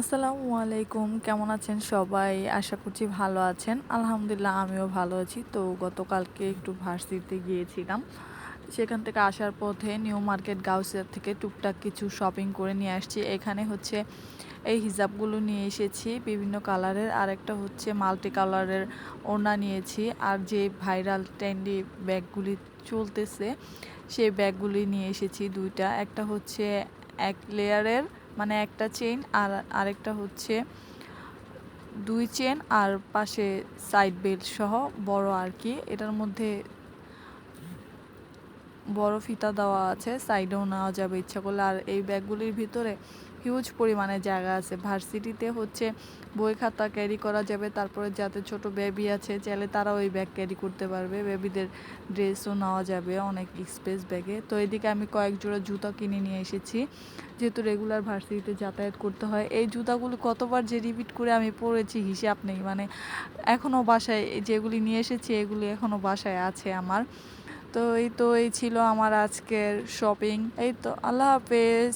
আসসালামু আলাইকুম। কেমন আছেন সবাই? আশা করছি ভালো আছেন। আলহামদুলিল্লাহ, আমিও ভালো আছি। তো গতকালকে একটু ভার্সিটিতে গিয়েছিলাম। সেখান থেকে আসার পথে নিউ মার্কেট গাউসিয়া থেকে টুকটাক কিছু শপিং করে নিয়ে আসছি। এখানে হচ্ছে এই হিজাবগুলো নিয়ে এসেছি। বিভিন্ন কালারের। আর একটা হচ্ছে মাল্টি কালারের ওড়না নিয়েছি। আর যে ভাইরাল ট্রেন্ডি ব্যাগগুলি চলতেছে, সেই ব্যাগগুলি নিয়ে এসেছি দুইটা। একটা হচ্ছে এক লেয়ারের মানে একটা চেইন আর আরেকটা হচ্ছে দুই চেন আর পাশে সাইড বেল্ট সহ বড় আর কি। এটার মধ্যে বড় ফিতা দেওয়া আছে সাইডেও নেওয়া যাবে, ইচ্ছা করলে। আর এই ব্যাগগুলির ভিতরে হিউজ পরিমাণে জায়গা আছে। ভার্সিটিতে হচ্ছে বই খাতা ক্যারি করা যাবে, তারপরে যাতে ছোট বেবি আছে, চাইলে তারাও ওই ব্যাগ ক্যারি করতে পারবে। বেবিদের ড্রেসও নেওয়া যাবে, অনেক স্পেস ব্যাগে তো এদিকে আমি কয়েক জোড়া জুতা কিনে নিয়ে এসেছি, যেহেতু রেগুলার ভার্সিটিতে যাতায়াত করতে হয়। এই জুতাগুলো কতবার যে রিপিট করে আমি পরেছি হিসাব নেই। মানে এখনও বাসায় যেগুলি নিয়ে এসেছি, এগুলি এখনও বাসায় আছে আমার। তো এই তো এই ছিল আমার আজকের শপিং এই তো আল্লাহ হাফেজ।